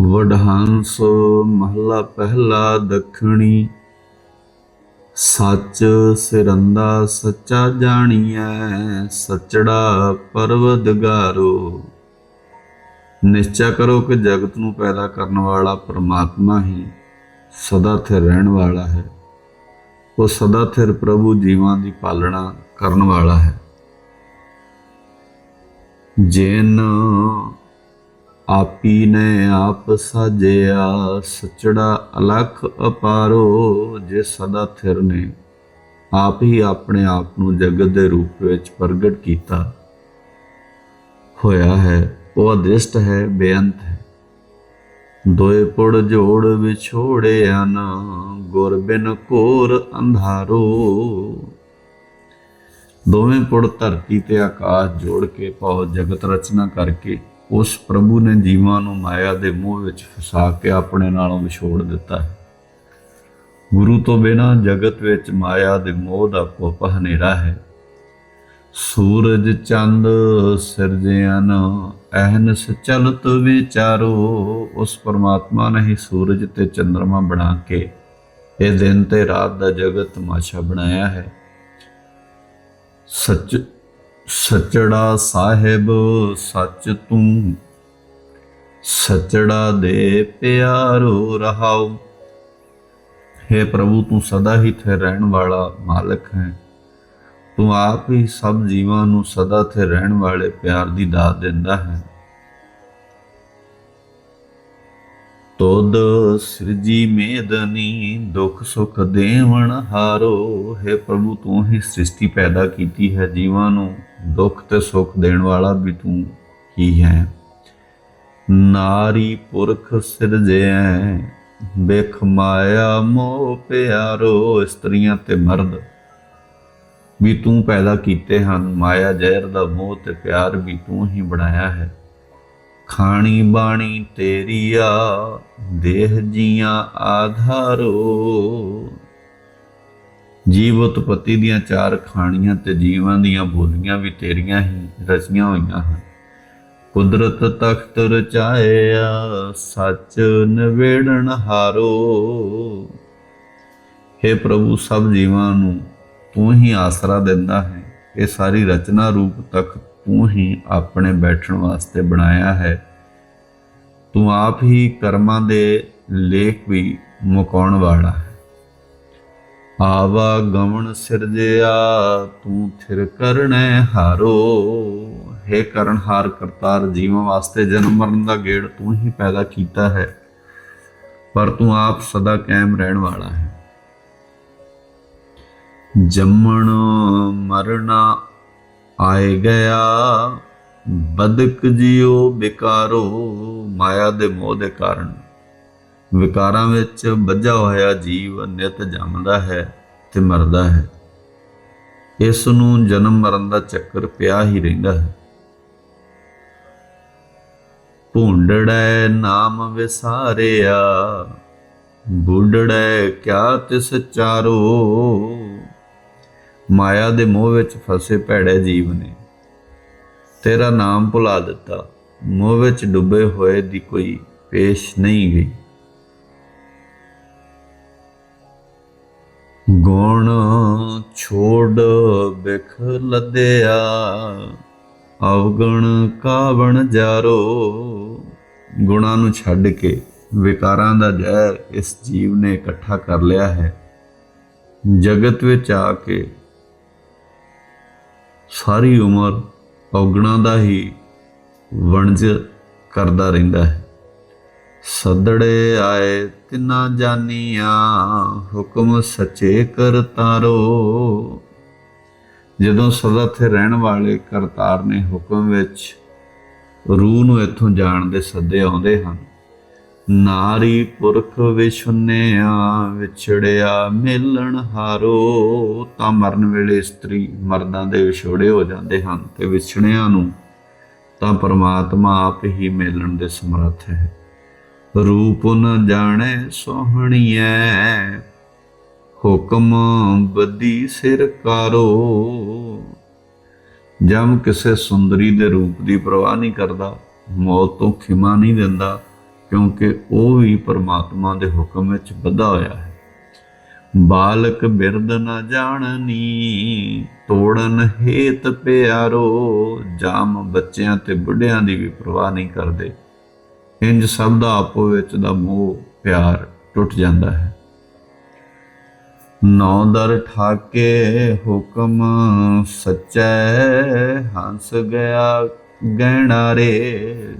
ਵਡਹੰਸ ਮਹਲਾ ਪਹਿਲਾ ਦੱਖਣੀ। ਸੱਚ ਸਿਰੰਦਾ ਸੱਚਾ ਜਾਣੀਐ, ਸੱਚੜਾ ਪਰਵਦਗਾਰੋ। ਨਿਸ਼ਚੈ ਕਰੋ ਕਿ ਜਗਤ ਨੂੰ ਪੈਦਾ ਕਰਨ ਵਾਲਾ ਪ੍ਰਮਾਤਮਾ ਹੀ ਸਦਾ ਸਥਿਰ ਰਹਿਣ ਵਾਲਾ ਹੈ। ਉਹ ਸਦਾ ਸਥਿਰ ਪ੍ਰਭੂ ਜੀਵਾਂ ਦੀ ਪਾਲਣਾ ਕਰਨ ਵਾਲਾ ਹੈ। ਜੇਨ ਆਪੀ ਨੇ ਆਪ ਸਾਜਿਆ, ਸਚੜਾ ਅਲਖ ਅਪਾਰੋ, ਜੇ ਸਦਾ ਥਿਰ ਨੇ। ਆਪ ਹੀ ਆਪਣੇ ਆਪ ਨੂੰ ਜਗਤ ਦੇ ਰੂਪ ਵਿੱਚ ਪ੍ਰਗਟ ਕੀਤਾ। ਹੋਇਆ ਹੈ, ਉਹ ਅਦ੍ਰਿਸ਼ਟ ਹੈ, ਬੇਅੰਤ ਹੈ। ਦੋਏ ਪੁੜ ਜੋੜ ਵਿਛੋੜੇ ਹਨ, ਗੁਰ ਬਿਨ ਘੋਰ ਅੰਧਾਰੋ। ਦੋਵੇਂ ਪੁੜ ਧਰਤੀ ਤੇ ਆਕਾਸ਼ ਜੋੜ ਕੇ ਪਉ ਜਗਤ ਰਚਨਾ ਕਰਕੇ। ਉਸ ਪ੍ਰਭੂ ਨੇ ਜੀਵਾਂ ਨੂੰ ਮਾਇਆ ਦੇ ਮੋਹ ਵਿੱਚ ਫਸਾ ਕੇ ਆਪਣੇ ਨਾਲੋਂ ਵਿਛੋੜ ਦਿੱਤਾ ਹੈ। ਗੁਰੂ ਤੋਂ ਬਿਨਾਂ ਜਗਤ ਵਿੱਚ ਮਾਇਆ ਦੇ ਮੋਹ ਦਾ ਕੋਪ ਹਨੇਰਾ ਹੈ। ਸੂਰਜ ਚੰਦ ਸਿਰਜਿਆਨ ਅਹਨਸ ਚਲਤ ਵਿਚਾਰੋ, ਉਸ ਪਰਮਾਤਮਾ ਨੇ ਹੀ ਸੂਰਜ ਤੇ ਚੰ드ਰਮਾ ਬਣਾ ਕੇ ਇਹ ਦਿਨ ਤੇ ਰਾਤ ਦਾ ਜਗਤ ਤਮਾਸ਼ਾ ਬਣਾਇਆ ਹੈ। ਸੱਚ ਸਚੜਾ ਸਾਹਿਬ ਸੱਚ ਤੂੰ। ਸਚੜਾ ਦੇ ਪਿਆਰੋ ਰਹਾਉ हे ਪ੍ਰਭੂ, ਤੂੰ ਸਦਾ ਹੀ ਥੇ ਰਹਿਣ ਵਾਲਾ ਮਾਲਕ ਹੈ। ਤੂੰ ਆਪ ਹੀ ਸਭ ਜੀਵਾਂ ਨੂੰ ਸਦਾ ਥੇ ਰਹਿਣ ਵਾਲੇ ਪਿਆਰ ਦੀ ਦਾਤ ਦਿੰਦਾ ਹੈ। ਤੋਦ ਸਿਰਜੀ ਮੇਦਨੀ, ਦੁੱਖ ਸੁਖ ਦੇਵਣ ਹਾਰੋ। ਹੈ ਪ੍ਰਭੂ, ਤੂੰ ਹੀ ਸ੍ਰਿਸ਼ਟੀ ਪੈਦਾ ਕੀਤੀ ਹੈ ਜੀਵਾਂ ਨੂੰ। ਦੁੱਖ ਤੇ ਸੁਖ ਦੇਣ ਵਾਲਾ ਵੀ ਤੂੰ ਹੀ ਹੈ। ਨਾਰੀ ਪੁਰਖ ਸਿਰਜਿਆ ਬੇਖ ਮਾਇਆ ਮੋਹ ਪਿਆਰੋ। ਇਸਤਰੀਆਂ ਤੇ ਮਰਦ ਵੀ ਤੂੰ ਪੈਦਾ ਕੀਤੇ ਹਨ। ਮਾਇਆ ਜ਼ਹਿਰ ਦਾ ਮੋਹ ਤੇ ਪਿਆਰ ਵੀ ਤੂੰ ਹੀ ਬਣਾਇਆ ਹੈ। ਖਾਣੀ ਬਾਣੀ ਤੇਰੀ ਦੇਹ ਜੀਆਂ ਆਧਾਰੋ। ਜੀਵ ਉਤਪਤੀ ਦੀਆਂ ਚਾਰ ਖਾਣੀਆਂ ਤੇ ਜੀਵਾਂ ਦੀਆਂ ਬੋਲੀਆਂ ਵੀ ਤੇਰੀਆਂ ਹੀ ਰਚੀਆਂ ਹੋਈਆਂ ਹਨ। ਕੁਦਰਤ ਤਖਤ ਰਚਾਇਆ, ਸੱਚ ਨਵੇੜਨ ਹਾਰੋ। हे ਪ੍ਰਭੂ, ਸਭ ਜੀਵਾਂ ਨੂੰ ਤੂੰ ਹੀ ਆਸਰਾ ਦਿੰਦਾ ਹੈ। ਇਹ ਸਾਰੀ ਰਚਨਾ ਰੂਪ ਤਖਤ ਤੂੰ ਹੀ ਆਪਣੇ ਬੈਠਣ ਵਾਸਤੇ ਬਣਾਇਆ ਹੈ। ਤੂੰ ਆਪ ਹੀ ਕਰਮਾਂ ਦੇ ਲੇਖ ਵੀ ਮੁਕਾਉਣ ਵਾਲਾ ਹੈ। ਆਵਾ ਗਮਨ ਸਿਰਜਿਆ, ਤੂੰ ਥਿਰ ਕਰਨੈ ਹਾਰੋ। ਹੈ ਕਰਨਹਾਰ ਕਰਤਾਰ, ਜੀਵਾਂ ਵਾਸਤੇ ਜਨਮ ਮਰਨ ਦਾ ਗੇੜ ਤੂੰ ਹੀ ਪੈਦਾ ਕੀਤਾ ਹੈ, ਪਰ ਤੂੰ ਆਪ ਸਦਾ ਕਾਇਮ ਰਹਿਣ ਵਾਲਾ ਹੈ। ਜੰਮਣ ਮਰਨਾ ਆਏ ਗਿਆ। ਬਦਕ ਜਿਉ ਵਿਕਾਰੋ, ਮਾਇਆ ਦੇ ਮੋਹ ਦੇ ਕਾਰਨ। ਵਿਕਾਰਾਂ ਵਿੱਚ ਵੱਜਾ ਹੋਇਆ ਜੀਵ ਨਿਤ ਜੰਮਦਾ ਹੈ ਤੇ ਮਰਦਾ ਹੈ। ਇਸ ਨੂੰ ਜਨਮ ਮਰਨ ਦਾ ਚੱਕਰ ਪਿਆ ਹੀ ਰਹਿੰਦਾ ਹੈ। ਭੁੰਡੜੈ ਨਾਮ ਵਿਸਾਰਿਆ, ਬੁੱਢੜੈ ਕਿਆ ਤਿਸ ਚਾਰੋ। ਮਾਇਆ ਦੇ ਮੋਹ ਵਿੱਚ ਫਸੇ ਭੈੜੇ ਜੀਵ ਨੇ। ਤੇਰਾ ਨਾਮ ਭੁਲਾ ਦਿੱਤਾ। ਮੋਹ ਵਿੱਚ ਡੁੱਬੇ ਹੋਏ ਦੀ ਕੋਈ ਪੇਸ਼ ਨਹੀਂ ਗਈ। ਗੁਣ ਛੋੜ ਬਿਖ ਲੱਦਿਆ। ਅਵਗਣ ਕਾਵਣ ਜਾਰੋ। ਗੁਣਾਂ ਨੂੰ ਛੱਡ ਕੇ ਵਿਕਾਰਾਂ ਦਾ ਜ਼ਹਿਰ ਇਸ ਜੀਵ ਨੇ ਇਕੱਠਾ ਕਰ ਲਿਆ ਹੈ। ਜਗਤ ਵਿੱਚ ਆ ਕੇ ਸਾਰੀ ਉਮਰ ਔਗਣਾ ਦਾ ਹੀ ਵਣਜ ਕਰਦਾ ਰਹਿੰਦਾ ਹੈ। ਸਦੜੇ ਆਏ ਤਿਨਾ ਜਾਨੀਆਂ, ਹੁਕਮ ਸੱਚੇ ਕਰਤਾਰੋ ਜਦੋਂ ਸਦਾ ਤੇ ਰਹਿਣ ਵਾਲੇ ਕਰਤਾਰ ਨੇ ਹੁਕਮ ਵਿੱਚ ਰੂਹ ਨੂੰ ਇੱਥੋਂ ਜਾਣ ਦੇ ਸੱਦੇ ਆਉਂਦੇ ਹਨ। ਨਾਰੀ ਪੁਰਖ ਵਿਛੁੰਨਿਆ, ਵਿਛੜਿਆ ਮਿਲਣ ਹਾਰੋ, ਤਾਂ ਮਰਨ ਵੇਲੇ ਇਸਤਰੀ ਮਰਦਾਂ ਦੇ ਵਿਛੋੜੇ ਹੋ ਜਾਂਦੇ ਹਨ ਤੇ ਵਿਛੜਿਆਂ ਨੂੰ ਤਾਂ ਪਰਮਾਤਮਾ ਆਪ ਹੀ ਮਿਲਣ ਦੇ ਸਮਰੱਥ ਹੈ। ਰੂਪ ਨ ਜਾਣੇ ਸੋਹਣੀਐ, ਹੁਕਮ ਬੱਦੀ ਸਿਰ ਕਾਰੋ। ਜਮ ਕਿਸੇ ਸੁੰਦਰੀ ਦੇ ਰੂਪ ਦੀ ਪਰਵਾਹ ਨਹੀਂ ਕਰਦਾ, ਮੌਤ ਤੋਂ ਖਿਮਾ ਨਹੀਂ ਦਿੰਦਾ ਕਿਉਂਕਿ ਉਹ ਵੀ ਪਰਮਾਤਮਾ ਦੇ ਹੁਕਮ ਵਿੱਚ ਬੱਧਾ ਹੋਇਆ ਹੈ। ਬਾਲਕ ਬਿਰਦ ਨ ਜਾਣਨੀ, ਤੋੜਨ ਹੇਤ ਪਿਆਰੋ, ਜਾਮ ਬੱਚਿਆਂ ਤੇ ਬੁੱਢਿਆਂ ਦੀ ਵੀ ਪਰਵਾਹ ਨਹੀਂ ਕਰਦੇ। ਇੰਜ ਸਭ ਦਾ ਆਪੋ ਵਿੱਚ ਦਾ ਮੋਹ, ਪਿਆਰ ਟੁੱਟ ਜਾਂਦਾ ਹੈ। ਨੌ ਦਰ ਠਾਕੇ ਹੁਕਮ ਸੱਚੈ, ਹੰਸ ਗਿਆ ਗਹਿਣਾ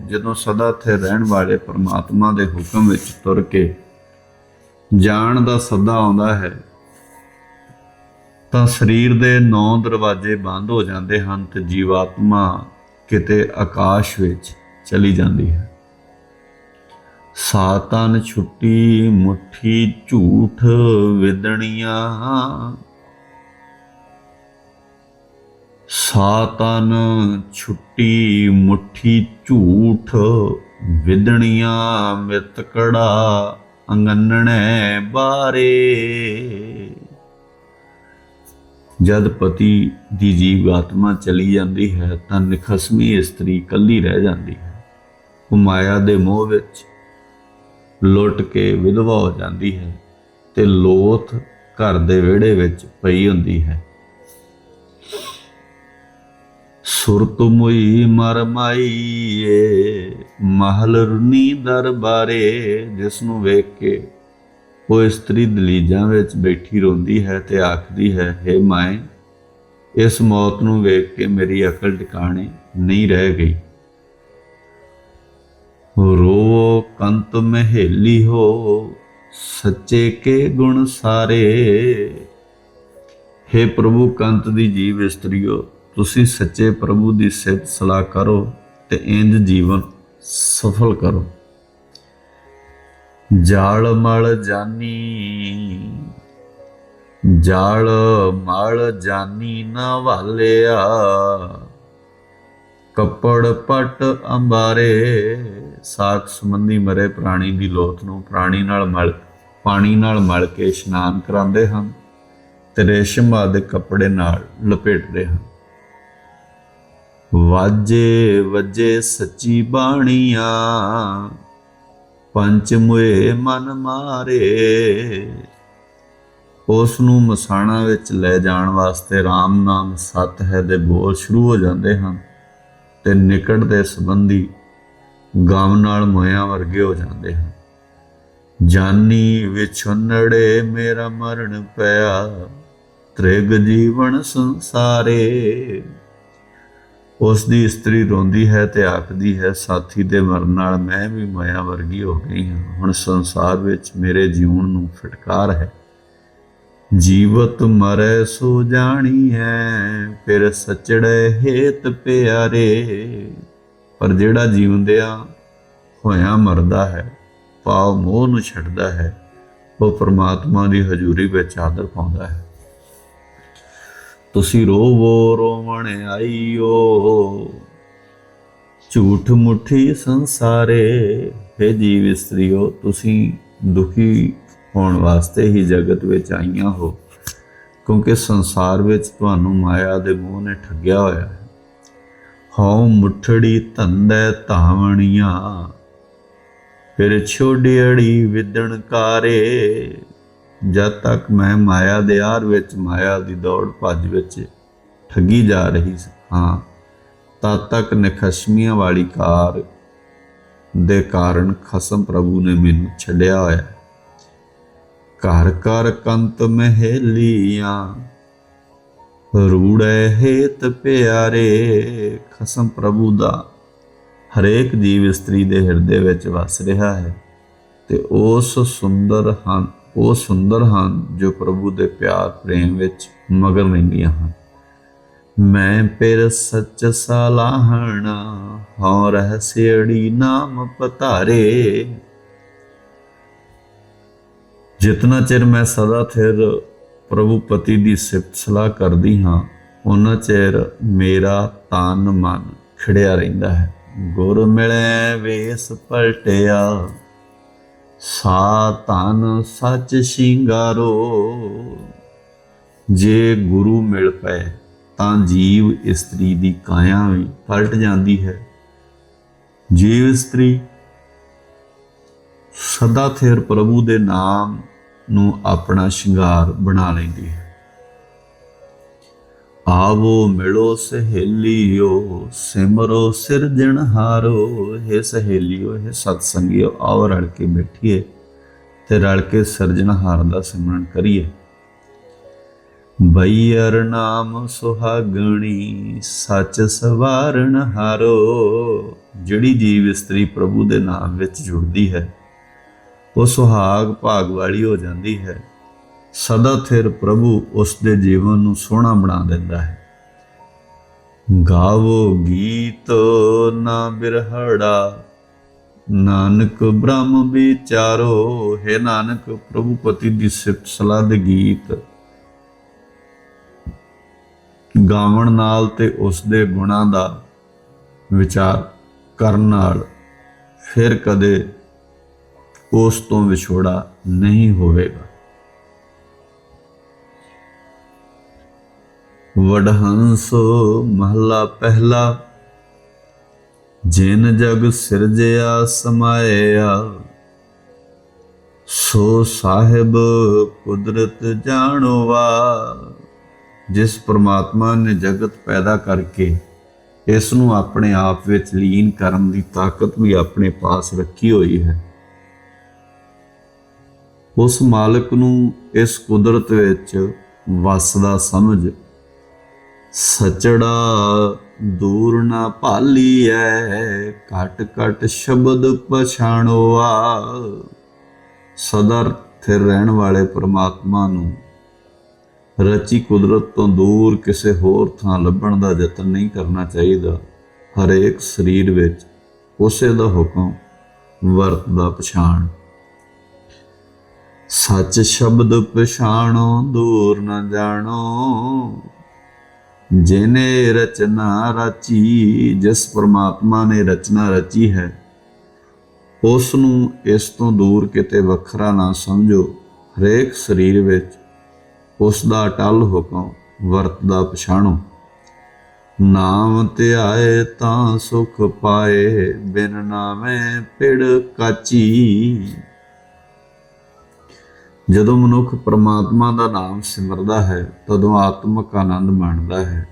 ਜਦੋਂ ਸਦਾ ਇੱਥੇ ਰਹਿਣ ਵਾਲੇ ਪਰਮਾਤਮਾ ਦੇ ਹੁਕਮ ਵਿੱਚ ਤੁਰ ਕੇ ਜਾਣ ਦਾ ਸੱਦਾ ਆਉਂਦਾ ਹੈ, ਤਾਂ ਸਰੀਰ ਦੇ ਨੌ ਦਰਵਾਜ਼ੇ ਬੰਦ ਹੋ ਜਾਂਦੇ ਹਨ ਤੇ ਜੀਵਾਤਮਾ ਕਿਤੇ ਆਕਾਸ਼ ਵਿੱਚ ਚਲੀ ਜਾਂਦੀ ਹੈ। ਸਾਤਨ ਛੁੱਟੀ ਮੁਠੀ ਝੂਠ ਵਿਦਣੀਆਂ ਸਾਤਨ ਛੁੱਟੀ ਮੁੱਠੀ ਝੂਠ, ਵਿਦਣੀਆਂ ਮਿਤਕੜਾ ਅੰਗਨਣੇ ਬਾਰੇ। ਜਦ ਪਤੀ ਦੀ ਜੀਵ ਆਤਮਾ ਚਲੀ ਜਾਂਦੀ ਹੈ, ਤਾਂ ਨਿਖਸਮੀ ਇਸਤਰੀ ਇਕੱਲੀ ਰਹਿ ਜਾਂਦੀ ਹੈ। ਉਹ ਮਾਇਆ ਦੇ ਮੋਹ ਵਿੱਚ ਲੁੱਟ ਕੇ ਵਿਧਵਾ ਹੋ ਜਾਂਦੀ ਹੈ ਤੇ ਲੋਥ ਘਰ ਦੇ ਵਿਹੜੇ ਵਿੱਚ ਪਈ ਹੁੰਦੀ ਹੈ। ਸੁਰਤ ਮੁਈ ਮਰ ਮਾਈਏ ਮਹਲ ਰੁਨੀ ਦਰਬਾਰੇ ਜਿਸ ਨੂੰ ਵੇਖ ਕੇ ਉਹ ਇਸਤਰੀ ਦਲੀਜਾਂ ਵਿੱਚ ਬੈਠੀ ਰੋਂਦੀ ਹੈ ਤੇ ਆਖਦੀ ਹੈ हे ਮਾਏ, ਇਸ ਮੌਤ ਨੂੰ ਵੇਖ ਕੇ ਮੇਰੀ ਅਕਲ ਟਿਕਾਣੇ ਨਹੀਂ ਰਹਿ ਗਈ। ਰੋ ਕੰਤ ਮਹਿਲੀ ਹੋ, ਸੱਚੇ ਕੇ ਗੁਣ ਸਾਰੇ। हे ਪ੍ਰਭੂ ਕੰਤ ਦੀ ਜੀਵ ਇਸਤਰੀਓ ਤੁਸੀਂ ਸੱਚੇ ਪ੍ਰਭੂ ਦੀ ਸਿਫਤ ਸਲਾਹ ਕਰੋ ਤੇ ਇੰਜ ਜੀਵਨ ਸਫਲ ਕਰੋ। ਜਾਲ ਮਲ ਜਾਨੀ ਜਾਲ ਮਲ ਜਾਨੀ ਨਾ ਵਾਲਿਆ, ਕੱਪੜ ਪਟ ਅੰਬਾਰੇ, ਸਾਖ ਸੰਬੰਧੀ ਮਰੇ ਪ੍ਰਾਣੀ ਦੀ ਲੋਥ ਨੂੰ ਪ੍ਰਾਣੀ ਨਾਲ ਮਲ, ਪਾਣੀ ਨਾਲ ਮਲ ਕੇ ਇਸ਼ਨਾਨ ਕਰਾਉਂਦੇ ਹਨ ਤੇ ਰੇਸ਼ਮ ਆਦਿ ਕੱਪੜੇ ਨਾਲ ਲਪੇਟਦੇ ਹਨ। ਵਾਜੇ ਵਜੇ ਸੱਚੀ ਬਾਣੀਆਂ, ਪੰਚ ਮੁਏ ਮਨ ਮਾਰੇ। ਉਸ ਨੂੰ ਮਸਾਣਾ ਵਿੱਚ ਲੈ ਜਾਣ ਵਾਸਤੇ RAM ਨਾਮ ਸਤ ਹੈ ਦੇ ਬੋਲ ਸ਼ੁਰੂ ਹੋ ਜਾਂਦੇ ਹਨ ਤੇ ਨਿਕਟ ਦੇ ਸੰਬੰਧੀ ਗਮ ਨਾਲ ਮੋਇਆਂ ਵਰਗੇ ਹੋ ਜਾਂਦੇ ਹਨ। ਜਾਨੀ ਵਿਛੁੰਨੜੇ ਮੇਰਾ ਮਰਨ ਪਿਆ, ਤ੍ਰਿਗ ਜੀਵਨ ਸੰਸਾਰੇ। ਉਸ ਦੀ ਇਸਤਰੀ ਰੋਂਦੀ ਹੈ ਤੇ ਆਖਦੀ ਹੈ, ਸਾਥੀ ਦੇ ਮਰਨ ਨਾਲ ਮੈਂ ਵੀ ਮਾਇਆ ਵਰਗੀ ਹੋ ਗਈ ਹਾਂ। ਹੁਣ ਸੰਸਾਰ ਵਿੱਚ ਮੇਰੇ ਜੀਵਨ ਨੂੰ ਫਟਕਾਰ ਹੈ। ਜੀਵਤ ਮਰੈ ਸੋ ਜਾਣੀ ਹੈ, ਫਿਰ ਸਚੜੇ ਹੇਤ ਪਿਆਰੇ। ਪਰ ਜਿਹੜਾ ਜੀਵੰਦਿਆਂ ਹੋਇਆ ਮਰਦਾ ਹੈ ਪਾਉ ਮੋਹ ਨੂੰ ਛੱਡਦਾ ਹੈ, ਉਹ ਪ੍ਰਮਾਤਮਾ ਦੀ ਹਜ਼ੂਰੀ ਵਿੱਚ ਆਦਰ ਪਾਉਂਦਾ ਹੈ। ਤੁਸੀਂ ਰੋਵੋ, ਰੋਵਣ ਆਈਓ। ਝੂਠ ਮੁਠੀ ਸੰਸਾਰੇ, ਹੈ ਜੀਵ ਇਸਤਰੀਓ, ਤੁਸੀਂ ਦੁਖੀ ਹੋਣ ਵਾਸਤੇ ਹੀ ਜਗਤ ਵਿੱਚ ਆਈਆਂ ਹੋ, ਕਿਉਂਕਿ ਸੰਸਾਰ ਵਿੱਚ ਤੁਹਾਨੂੰ ਮਾਇਆ ਦੇ ਮੋਹ ਨੇ ਠੱਗਿਆ ਹੋਇਆ ਹੈ। ਹਉ ਮੁਠੜੀ ਧੰਦੇ ਧਾਵਣੀਆਂ, ਫਿਰ ਛੋੜੀੜੀ ਵਿਦਣ ਕਾਰੇ। ਜਦ ਤੱਕ ਮੈਂ ਮਾਇਆ ਦੇ ਆਰ ਵਿੱਚ, ਮਾਇਆ ਦੀ ਦੌੜ ਭੱਜ ਵਿੱਚ ਠੱਗੀ ਜਾ ਰਹੀ ਹਾਂ, ਤਦ ਤੱਕ ਨਖਸ਼ਮੀਆਂ ਵਾਲੀ ਕਾਰ ਦੇ ਕਾਰਨ ਖਸਮ ਪ੍ਰਭੂ ਨੇ ਮੈਨੂੰ ਛੱਡਿਆ ਹੋਇਆ। ਘਰ ਘਰ ਕੰਤ ਮਹਿਲੀਆਂ, ਰੂੜੇ ਹੇਤ ਪਿਆਰੇ, ਖਸਮ ਪ੍ਰਭੂ ਦਾ ਹਰੇਕ ਜੀਵ ਇਸਤਰੀ ਦੇ ਹਿਰਦੇ ਵਿੱਚ ਵਸ ਰਿਹਾ ਹੈ ਤੇ ਉਸ ਸੁੰਦਰ ਹਨ ਉਹ ਸੁੰਦਰ ਹਨ ਜੋ ਪ੍ਰਭੂ ਦੇ ਪਿਆਰ ਪ੍ਰੇਮ ਵਿੱਚ ਮਗਨ ਰਹਿੰਦੀਆਂ ਹਨ। ਮੈਂ ਫਿਰ ਸੱਚ ਸਲਾਹਣਾ, ਹਉ ਰਹਸਿਆੜੀ ਨਾਮ ਪਤਾਰੇ ਜਿਤਨਾ ਚਿਰ ਮੈਂ ਸਦਾ ਥਿਰ ਪ੍ਰਭੂ ਪਤੀ ਦੀ ਸਿਫਤ ਸਲਾਹ ਕਰਦੀ ਹਾਂ ਉਹਨਾਂ ਚਿਰ ਮੇਰਾ ਤਨ ਮਨ ਖਿੜਿਆ ਰਹਿੰਦਾ ਹੈ। ਗੁਰ ਮਿਲੇ ਵੇਸ ਪਲਟਿਆ। ਸਾ ਤਨ ਸੱਚ ਸ਼ਿੰਗਾਰੋ। ਜੇ ਗੁਰੂ ਮਿਲ ਪਏ ਤਾਂ ਜੀਵ ਇਸਤਰੀ ਦੀ ਕਾਇਆ ਵੀ ਪਲਟ ਜਾਂਦੀ ਹੈ। ਜੀਵ ਇਸਤਰੀ ਸਦਾ ਥਿਰ ਪ੍ਰਭੂ ਦੇ ਨਾਮ ਨੂੰ ਆਪਣਾ ਸ਼ਿੰਗਾਰ ਬਣਾ ਲੈਂਦੀ ਹੈ। ਆਵੋ ਮਿਲੋ ਸਹੇਲੀਓ, ਸਿਮਰੋ ਸਿਰਜਣਹਾਰੋ ਹੈ ਸਹੇਲੀਓ, ਹੈ ਸਤਸੰਗੀਓ, ਆਓ ਰਲ ਕੇ ਬੈਠੀਏ ਤੇ ਰਲ ਕੇ ਸਿਰਜਣਹਾਰ ਦਾ ਸਿਮਰਨ ਕਰੀਏ। ਬਈਰ ਨਾਮ ਸੁਹਾਗਣੀ, ਸੱਚ ਸਵਾਰਨ ਹਾਰੋ, ਜਿਹੜੀ ਜੀਵ ਇਸਤਰੀ ਪ੍ਰਭੂ ਦੇ ਨਾਮ ਵਿੱਚ ਜੁੜਦੀ ਹੈ, ਉਹ ਸੁਹਾਗ ਭਾਗ ਵਾਲੀ ਹੋ ਜਾਂਦੀ ਹੈ। ਸਦਾ ਥਿਰ ਪ੍ਰਭੂ ਉਸ ਦੇ ਜੀਵਨ ਨੂੰ ਸੋਹਣਾ ਬਣਾ ਦਿੰਦਾ ਹੈ। ਗਾਵੋ ਗੀਤ ਨਾ ਬਿਰਹੜਾ, ਨਾਨਕ ਬ੍ਰਹਮ ਵਿਚਾਰੋ, ਹੈ ਨਾਨਕ ਪ੍ਰਭੂ ਪਤੀ ਦੀ ਸਿਫਤ ਸਲਾਹ ਦੇ ਗੀਤ। ਗਾਵਣ ਨਾਲ ਤੇ ਉਸ ਦੇ ਗੁਣਾਂ ਦਾ ਵਿਚਾਰ ਕਰਨ ਨਾਲ ਫਿਰ ਕਦੇ ਉਸ ਤੋਂ ਵਿਛੋੜਾ ਨਹੀਂ ਹੋਵੇਗਾ। ਵਡਹੰਸ ਮਹਲਾ ਪਹਿਲਾ। ਜਿਨ ਜਗ ਸਿਰਜਿਆ ਸਮਾਇਆ, ਸੋ ਸਾਹਿਬ ਕੁਦਰਤ ਜਾਣਵਾ। ਜਿਸ ਪ੍ਰਮਾਤਮਾ ਨੇ ਜਗਤ ਪੈਦਾ ਕਰਕੇ ਇਸ ਨੂੰ ਆਪਣੇ ਆਪ ਵਿੱਚ ਲੀਨ ਕਰਨ ਦੀ ਤਾਕਤ ਵੀ ਆਪਣੇ ਪਾਸ ਰੱਖੀ ਹੋਈ ਹੈ। ਉਸ ਮਾਲਕ ਨੂੰ ਇਸ ਕੁਦਰਤ ਵਿੱਚ ਵਸਦਾ ਸਮਝ ਸਚੜਾ ਦੂਰ ਨਾ ਭਾਲੀਐ, ਘਟ ਘਟ ਸ਼ਬਦ ਪਛਾਣੋਆ ਸਦਰ ਥਿਰ ਰਹਿਣ ਵਾਲੇ ਪ੍ਰਮਾਤਮਾ ਨੂੰ। ਰਚੀ ਕੁਦਰਤ ਤੋਂ ਦੂਰ ਕਿਸੇ ਹੋਰ ਥਾਂ ਲੱਭਣ ਦਾ ਯਤਨ ਨਹੀਂ ਕਰਨਾ ਚਾਹੀਦਾ। ਹਰੇਕ ਸਰੀਰ ਵਿੱਚ ਉਸੇ ਦਾ ਹੁਕਮ ਵਰਤਦਾ ਪਛਾਣ। ਸੱਚ ਸ਼ਬਦ ਪਛਾਣੋ, ਦੂਰ ਨਾ ਜਾਣੋ। ਜਿਨੇ ਰਚਨਾ ਰਚੀ, ਜਿਸ ਪ੍ਰਮਾਤਮਾ ਨੇ ਰਚਨਾ ਰਚੀ ਹੈ ਉਸ ਨੂੰ ਇਸ ਤੋਂ ਦੂਰ ਕਿਤੇ ਵੱਖਰਾ ਨਾ ਸਮਝੋ। ਹਰੇਕ ਸਰੀਰ ਵਿੱਚ ਉਸ ਦਾ ਅਟਲ ਹੁਕਮ ਵਰਤਦਾ ਪਛਾਣੋ। ਨਾਮ ਧਿਆਏ ਤਾਂ ਸੁਖ ਪਾਏ, ਬਿਨ ਨਾਮੇ ਪਿੜ ਕਾਚੀ। ਜਦੋਂ ਮਨੁੱਖ ਪਰਮਾਤਮਾ ਦਾ ਨਾਮ ਸਿਮਰਦਾ ਹੈ, ਤਦੋਂ ਆਤਮਿਕ ਆਨੰਦ ਮਾਣਦਾ ਹੈ।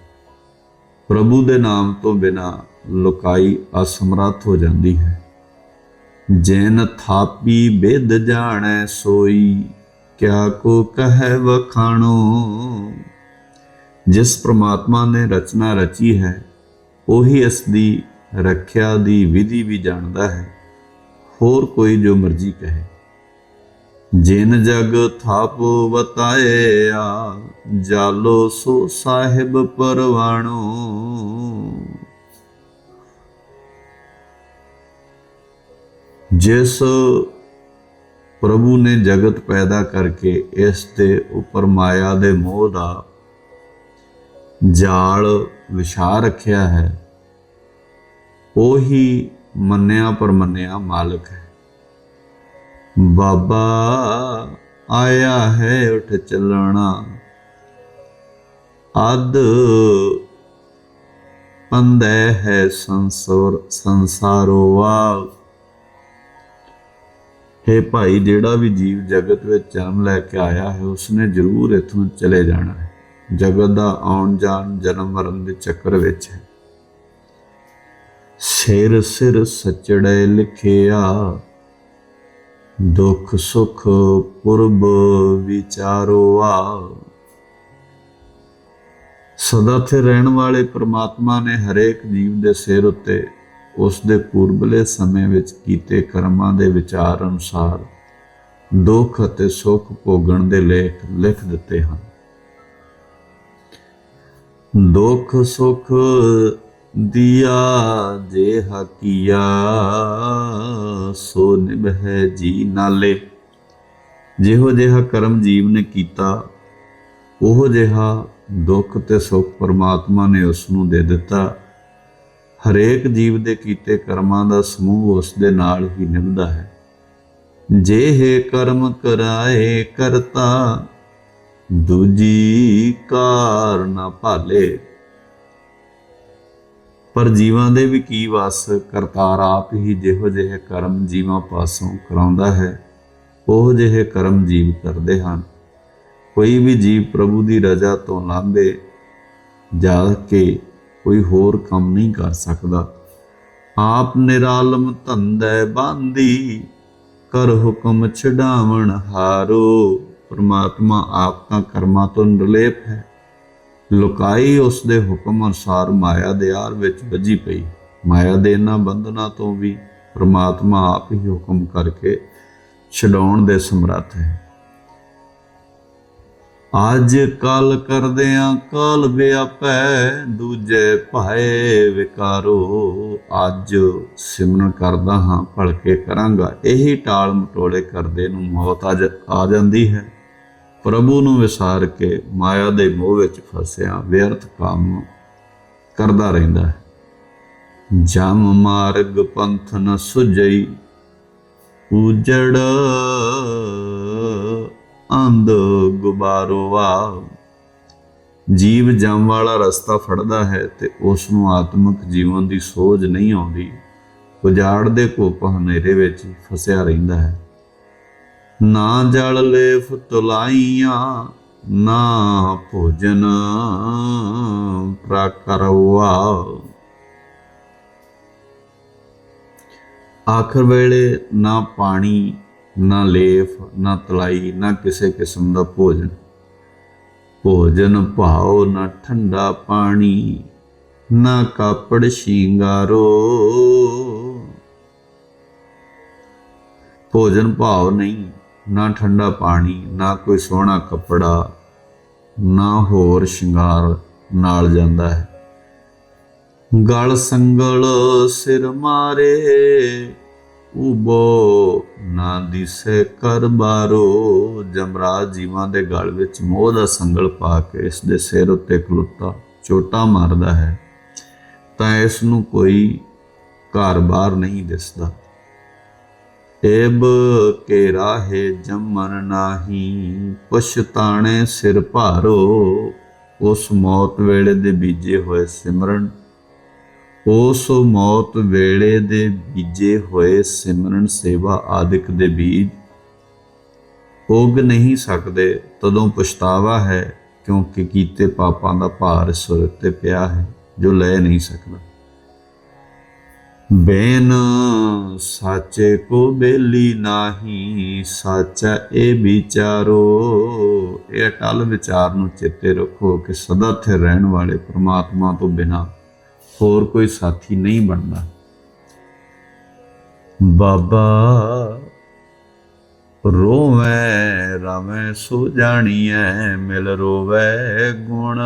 ਪ੍ਰਭੂ ਦੇ ਨਾਮ ਤੋਂ ਬਿਨਾ ਲੁਕਾਈ ਅਸਮਰੱਥ ਹੋ ਜਾਂਦੀ ਹੈ। ਜੈਨ ਥਾਪੀ ਬਿਦ ਜਾਣੈ ਸੋਈ, ਕਿਆ ਕੋ ਕਹੈ ਵਖਾਣੋ। ਜਿਸ ਪ੍ਰਮਾਤਮਾ ਨੇ ਰਚਨਾ ਰਚੀ ਹੈ, ਉਹੀ ਇਸ ਦੀ ਰੱਖਿਆ ਦੀ ਵਿਧੀ ਵੀ ਜਾਣਦਾ ਹੈ। ਹੋਰ ਕੋਈ ਜੋ ਮਰਜ਼ੀ ਕਹੇ। ਜਿਨ ਜਗ ਥਾਪ ਬਤਾਇਆ ਜਾਲੋ ਸੋ ਸਾਹਿਬ ਪਰਵਾਣੋ। ਜਿਸ ਪ੍ਰਭੂ ਨੇ ਜਗਤ ਪੈਦਾ ਕਰਕੇ ਇਸ ਦੇ ਉੱਪਰ ਮਾਇਆ ਦੇ ਮੋਹ ਦਾ ਜਾਲ ਵਿਛਾ ਰੱਖਿਆ ਹੈ, ਉਹੀ ਮੰਨਿਆ ਪਰਮੰਨਿਆ ਮਾਲਕ ਹੈ। ਬਾਬਾ ਆਇਆ ਹੈ ਉਠ ਚੱਲਣਾ। ਅਦ ਪੰਦੈ ਹੈ ਸੰਸਾਰ ਸੰਸਾਰੋ ਵਾ ਹੈ ਭਾਈ, ਜਿਹੜਾ ਵੀ ਜੀਵ ਜਗਤ ਵਿੱਚ ਜਨਮ ਲੈ ਕੇ ਆਇਆ ਹੈ, ਉਸਨੇ ਜ਼ਰੂਰ ਇਥੋਂ ਚਲੇ ਜਾਣਾ ਹੈ। ਜਗਤ ਦਾ ਆਉਣ ਜਾਣ, ਜਨਮ ਮਰਨ ਦੇ ਚੱਕਰ ਵਿੱਚ ਹੈ। ਸਿਰ ਸਿਰ ਸਚੜੇ ਲਿਖਿਆ ਦੁੱਖ ਸੁਖ ਪੁਰਬ ਵਿਚਾਰੋ ਸਦਾ ਤੇ ਰਹਿਣ ਵਾਲੇ ਪ੍ਰਮਾਤਮਾ ਨੇ ਹਰੇਕ ਜੀਵ ਦੇ ਸਿਰ ਉੱਤੇ ਉਸ ਦੇ ਪੂਰਬਲੇ ਸਮੇਂ ਵਿੱਚ ਕੀਤੇ ਕਰਮਾਂ ਦੇ ਵਿਚਾਰ ਅਨੁਸਾਰ ਦੁੱਖ ਅਤੇ ਸੁੱਖ ਭੋਗਣ ਦੇ ਲੇਖ ਲਿਖ ਦਿੱਤੇ ਹਨ। ਦੁੱਖ ਸੁੱਖ ਦਿਆ ਜੇ ਹਕੀਆ ਸੋ ਨਿਭੈ ਜੀ ਨਾਲੇ। ਜਿਹੋ ਜਿਹਾ ਕਰਮ ਜੀਵ ਨੇ ਕੀਤਾ, ਉਹ ਜਿਹਾ ਦੁੱਖ ਤੇ ਸੁੱਖ ਪਰਮਾਤਮਾ ਨੇ ਉਸ ਨੂੰ ਦੇ ਦਿੱਤਾ। ਹਰੇਕ ਜੀਵ ਦੇ ਕੀਤੇ ਕਰਮਾਂ ਦਾ ਸਮੂਹ ਉਸ ਦੇ ਨਾਲ ਹੀ ਨਿਭਦਾ ਹੈ। ਜੇ ਕਰਮ ਕਰਾਏ ਕਰਤਾ, ਦੂਜੀ ਕਾਰ ਨਾ ਭਾਲੇ। ਪਰ ਜੀਵਾਂ ਦੇ ਵੀ ਕੀ ਵਸ ਕਰਤਾਰ ਆਪ ਹੀ ਜਿਹੋ ਜਿਹੇ ਕਰਮ ਜੀਵਾਂ ਪਾਸੋਂ ਕਰਾਉਂਦਾ ਹੈ, ਉਹ ਜਿਹੇ ਕਰਮ ਜੀਵ ਕਰਦੇ ਹਨ। ਕੋਈ ਵੀ ਜੀਵ ਪ੍ਰਭੂ ਦੀ ਰਜ਼ਾ ਤੋਂ ਲਾਂਭੇ ਜਾ ਕੇ ਕੋਈ ਹੋਰ ਕੰਮ ਨਹੀਂ ਕਰ ਸਕਦਾ। ਆਪ ਨਿਰਾਲਮ ਧੰਦੈ ਬਾਂਦੀ ਕਰ ਹੁਕਮ ਛਡਾਵਣ ਹਾਰੋ। ਪਰਮਾਤਮਾ ਆਪ ਤਾਂ ਕਰਮਾਂ ਤੋਂ ਨਿਰਲੇਪ ਹੈ। ਲੁਕਾਈ ਉਸ ਦੇ ਹੁਕਮ ਅਨੁਸਾਰ ਮਾਇਆ ਦੇ ਆਰ ਵਿੱਚ ਵੱਜੀ ਪਈ। ਮਾਇਆ ਦੇ ਇਹਨਾਂ ਬੰਧਨਾਂ ਤੋਂ ਵੀ ਪ੍ਰਮਾਤਮਾ ਆਪ ਹੀ ਹੁਕਮ ਕਰਕੇ ਛਡਾਉਣ ਦੇ ਸਮਰੱਥ ਹੈ। ਅੱਜ ਕੱਲ ਕਰਦਿਆਂ ਕਾਲ ਵਿਆਪੈ, ਦੂਜੇ ਭਾਏ ਵਿਕਾਰੋ। ਅੱਜ ਸਿਮਰਨ ਕਰਦਾ ਹਾਂ, ਭਲਕੇ ਕਰਾਂਗਾ। ਇਹੀ ਟਾਲ ਮਟੋਲੇ ਕਰਦੇ ਨੂੰ ਮੌਤ ਆ ਆ ਜਾਂਦੀ ਹੈ। ਪ੍ਰਭੂ ਨੂੰ ਵਿਸਾਰ ਕੇ ਮਾਇਆ ਦੇ ਮੋਹ ਵਿੱਚ ਫਸਿਆ, ਵਿਅਰਥ ਕੰਮ ਕਰਦਾ ਰਹਿੰਦਾ ਹੈ। ਜਮ ਮਾਰਗ ਪੰਥ ਨ ਸੁਜਈ, ਉਜੜ ਅੰਧ ਗੁਬਾਰੋ ਆ ਜੀਵ ਜਮ ਵਾਲਾ ਰਸਤਾ ਫੜਦਾ ਹੈ ਤੇ ਉਸ ਨੂੰ ਆਤਮਿਕ ਜੀਵਨ ਦੀ ਸੋਝ ਨਹੀਂ ਆਉਂਦੀ। ਉਜਾੜ ਦੇ ਕੋਪ ਹਨੇਰੇ ਵਿੱਚ ਫਸਿਆ ਰਹਿੰਦਾ ਹੈ। ਨਾ ਜਲ ਲੇਫ ਤੁਲਾਈਆਂ, ਨਾ ਭੋਜਨ ਪ੍ਰਕਰਵਾ। ਆਖਰ ਵੇਲੇ ਨਾ ਪਾਣੀ, ਨਾ ਲੇਫ, ਨਾ ਤਲਾਈ, ਨਾ ਕਿਸੇ ਕਿਸਮ ਦਾ ਭੋਜਨ। ਭੋਜਨ ਭਾਉ ਨਾ ਠੰਡਾ ਪਾਣੀ, ਨਾ ਕਾਪੜ ਸ਼ਿੰਗਾਰੋ। ਭੋਜਨ ਭਾਵ ਨਹੀਂ ਨਾ ਠੰਡਾ ਪਾਣੀ, ਨਾ ਕੋਈ ਸੋਹਣਾ ਕੱਪੜਾ, ਨਾ ਹੋਰ ਸ਼ਿੰਗਾਰ ਨਾਲ ਜਾਂਦਾ ਹੈ। ਗਲ ਸੰਗਲ ਸਿਰ ਮਾਰੇ, ਉਬੋ ਨਾ ਦਿਸੇ ਕਰ ਬਾਰੋ। ਜਮਰਾਜ ਜੀਵਾਂ ਦੇ ਗਲ ਵਿੱਚ ਮੋਹ ਦਾ ਸੰਗਲ ਪਾ ਕੇ ਇਸ ਦੇ ਸਿਰ ਉੱਤੇ ਖਲੋਤਾ, ਚੋਟਾ ਮਾਰਦਾ ਹੈ। ਤਾਂ ਇਸ ਨੂੰ ਕੋਈ ਘਰ-ਬਾਰ ਨਹੀਂ ਦਿਸਦਾ। ਏਬ ਕੇ ਰਾਹੇ ਜਮਨ ਨਾਹੀ ਪਛਤਾਣੇ ਸਿਰ ਭਾਰੋ, ਉਸ ਮੌਤ ਵੇਲੇ ਦੇ ਬੀਜੇ ਹੋਏ ਸਿਮਰਨ। ਉਸ ਮੌਤ ਵੇਲੇ ਦੇ ਬੀਜੇ ਹੋਏ ਸਿਮਰਨ ਸੇਵਾ ਆਦਿਕ ਦੇ ਬੀਜ। ਉਗ ਨਹੀਂ ਸਕਦੇ, ਤਦੋਂ ਪਛਤਾਵਾ ਹੈ, ਕਿਉਂਕਿ ਕੀਤੇ ਪਾਪਾਂ ਦਾ ਭਾਰ ਸੁਰ ਤੇ ਪਿਆ ਹੈ, ਜੋ ਲੈ ਨਹੀਂ ਸਕਦਾ। ਬੇਨ ਸਾਚੇ ਕੋ ਬੇਲੀ ਨਾਹੀ, ਸਾਚਾ ਇਹ ਵਿਚਾਰੋ। ਇਹ ਅਟਲ ਵਿਚਾਰ ਨੂੰ ਚਿੱਤੇ ਰੱਖੋ ਕਿ ਸਦਾ ਸਥਿਰ ਰਹਿਣ ਵਾਲੇ ਪ੍ਰਮਾਤਮਾ ਤੋਂ ਬਿਨਾ ਹੋਰ ਕੋਈ ਸਾਥੀ ਨਹੀਂ ਬਣਦਾ। ਬਾਬਾ, ਰੋਵੇ, ਰਵੇਂ, ਸੋ ਜਾਣੀਐ, ਮਿਲ ਰੋਵੇ ਗੁਣ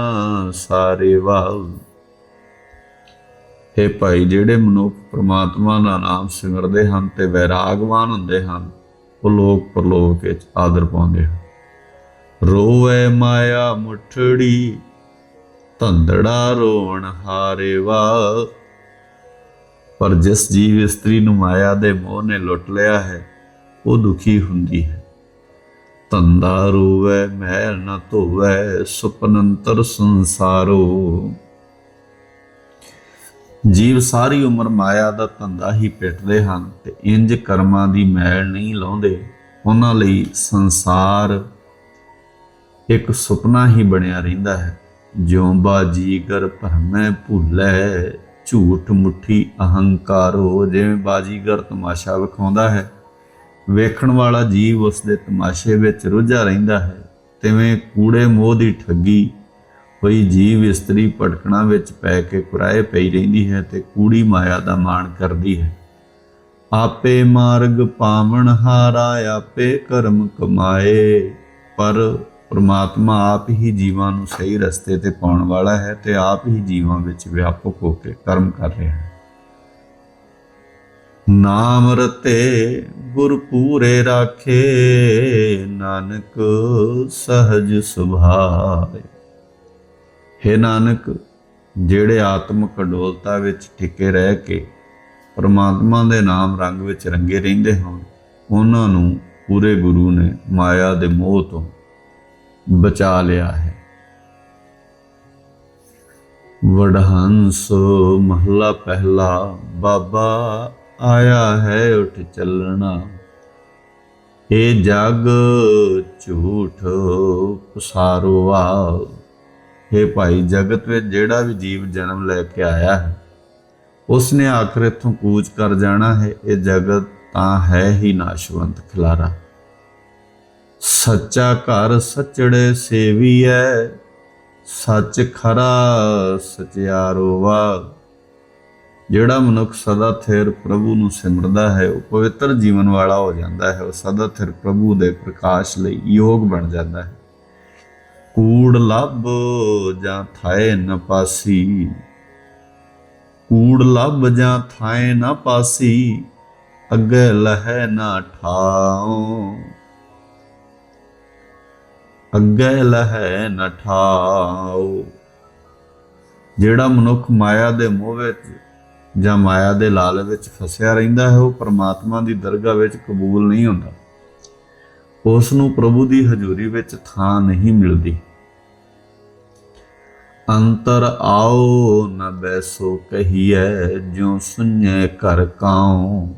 ਸਾਰੇ ਵਾਲ। ਇਹ ਭਾਈ, ਜਿਹੜੇ ਮਨੁੱਖ ਪ੍ਰਮਾਤਮਾ ਦਾ ਨਾਮ ਸਿਮਰਦੇ ਹਨ ਤੇ ਵੈਰਾਗਵਾਨ ਹੁੰਦੇ ਹਨ, ਉਹ ਲੋਕ ਪਰਲੋਕ ਵਿੱਚ ਆਦਰ ਪਾਉਂਦੇ ਹਨ। ਰੋਵੇ ਮਾਇਆ ਮੁਠੜੀ, ਧੰਦੜਾ ਰੋਣ ਹਾਰੇ ਪਰ ਜਿਸ ਜੀਵ ਇਸਤਰੀ ਨੂੰ ਮਾਇਆ ਦੇ ਮੋਹ ਨੇ ਲੁੱਟ ਲਿਆ ਹੈ, ਉਹ ਦੁਖੀ ਹੁੰਦੀ ਹੈ। ਧੰਦਾ ਰੋਵੇ, ਮਹਿਲ ਨਾ ਧੋਵੇ, ਸੁਪਨੰਤਰ ਸੰਸਾਰੋ। ਜੀਵ ਸਾਰੀ ਉਮਰ ਮਾਇਆ ਦਾ ਧੰਦਾ ਹੀ ਪਿੱਟਦੇ ਹਨ ਤੇ ਇੰਜ ਕਰਮਾਂ ਦੀ ਮੈਲ ਨਹੀਂ ਲਾਉਂਦੇ। ਉਹਨਾਂ ਲਈ ਸੰਸਾਰ ਇੱਕ ਸੁਪਨਾ ਹੀ ਬਣਿਆ ਰਹਿੰਦਾ ਹੈ। ਜਿਉਂ ਬਾਜੀਗਰ ਭਰਮੈ ਭੁੱਲੈ, ਝੂਠ ਮੁੱਠੀ ਅਹੰਕਾਰੋ ਜਿਵੇਂ ਬਾਜੀਗਰ ਤਮਾਸ਼ਾ ਵਿਖਾਉਂਦਾ ਹੈ। ਵੇਖਣ ਵਾਲਾ ਜੀਵ ਉਸ ਦੇ ਤਮਾਸ਼ੇ ਵਿੱਚ ਰੁੱਝਾ ਰਹਿੰਦਾ ਹੈ। ਤਿਵੇਂ ਕੂੜੇ ਮੋਹ ਦੀ ਠੱਗੀ ਹੋਈ ਜੀਵ ਇਸਤਰੀ ਭਟਕਣਾ ਵਿੱਚ ਪੈ ਕੇ ਕੁਰਾਏ ਪਈ ਰਹਿੰਦੀ ਹੈ ਤੇ ਕੂੜੀ ਮਾਇਆ ਦਾ ਮਾਣ ਕਰਦੀ ਹੈ। ਆਪੇ ਮਾਰਗ ਪਾਵਣ ਹਾਰਾ, ਆਪੇ ਕਰਮ ਕਮਾਏ, ਪਰ ਪ੍ਰਮਾਤਮਾ ਆਪ ਹੀ ਜੀਵਾਂ ਨੂੰ ਸਹੀ ਰਸਤੇ ਤੇ ਪਾਉਣ ਵਾਲਾ ਹੈ ਤੇ ਆਪ ਹੀ ਜੀਵਾਂ ਵਿੱਚ ਵਿਆਪਕ ਹੋ ਕੇ ਕਰਮ ਕਰ ਰਿਹਾ ਹੈ। ਨਾਮ ਰਤੇ ਗੁਰ ਪੂਰੇ ਰਾਖੇ, ਨਾਨਕ ਸਹਜ ਸੁਭਾਏ। ਹੇ ਨਾਨਕ, ਜਿਹੜੇ ਆਤਮਿਕ ਅਡੋਲਤਾ ਵਿੱਚ ਟਿਕੇ ਰਹਿ ਕੇ ਪਰਮਾਤਮਾ ਦੇ ਨਾਮ ਰੰਗ ਵਿੱਚ ਰੰਗੇ ਰਹਿੰਦੇ ਹਨ, ਉਹਨਾਂ ਨੂੰ ਪੂਰੇ ਗੁਰੂ ਨੇ ਮਾਇਆ ਦੇ ਮੋਹ ਤੋਂ ਬਚਾ ਲਿਆ ਹੈ। ਵਡਹੰਸ ਮਹਲਾ ਪਹਿਲਾ, ਬਾਬਾ ਆਇਆ ਹੈ ਉਠ ਚੱਲਣਾ। ਇਹ ਜਗ ਝੂਠ ਪਸਾਰੋਆ ਇਹ ਭਾਈ, ਜਗਤ ਵਿੱਚ ਜਿਹੜਾ ਵੀ ਜੀਵ ਜਨਮ ਲੈ ਕੇ ਆਇਆ ਹੈ, ਉਸਨੇ ਆਖਰ ਇੱਥੋਂ ਕੂਚ ਕਰ ਜਾਣਾ ਹੈ, ਇਹ ਜਗਤ ਤਾਂ ਹੈ ਹੀ ਨਾਸ਼ਵੰਤ ਖਿਲਾਰਾ। ਸੱਚਾ ਘਰ ਸਚੜੇ ਸੇਵੀਐ ਸੱਚ ਖਰਾ ਸਚਿਆਰੋ ਵਾ ਜਿਹੜਾ ਮਨੁੱਖ ਸਦਾ ਥਿਰ ਪ੍ਰਭੂ ਨੂੰ ਸਿਮਰਦਾ ਹੈ, ਉਹ ਪਵਿੱਤਰ ਜੀਵਨ ਵਾਲਾ ਹੋ ਜਾਂਦਾ ਹੈ, ਉਹ ਸਦਾ ਥਿਰ ਪ੍ਰਭੂ ਦੇ ਪ੍ਰਕਾਸ਼ ਲਈ ਯੋਗ ਬਣ ਜਾਂਦਾ ਹੈ। ਕੂੜ ਲੱਭ ਜਾਂ ਥਾਏ ਨ ਪਾਸੀ। ਕੂੜ ਲੱਭ ਜਾਂ ਥਾਏ ਨ ਪਾਸੀ, ਅੱਗੇ ਲਹਿ ਨਾ ਠਾਉ। ਅੱਗੇ ਲਹਿ ਨਾ ਠਾਉ। ਜਿਹੜਾ ਮਨੁੱਖ ਮਾਇਆ ਦੇ ਮੋਹ ਵਿੱਚ ਜਾਂ ਮਾਇਆ ਦੇ ਲਾਲ ਵਿੱਚ ਫਸਿਆ ਰਹਿੰਦਾ ਹੈ, ਉਹ ਪਰਮਾਤਮਾ ਦੀ ਦਰਗਾਹ ਵਿੱਚ ਕਬੂਲ ਨਹੀਂ ਹੁੰਦਾ। ਉਸ ਨੂੰ ਪ੍ਰਭੂ ਦੀ ਹਜ਼ੂਰੀ ਵਿੱਚ ਥਾਂ ਨਹੀਂ ਮਿਲਦੀ। ਅੰਤਰ ਆਓ ਨ ਬੈਸੋ ਕਹੀਐ, ਜਿਉ ਸੁਣੈ ਘਰ ਕਾਉ।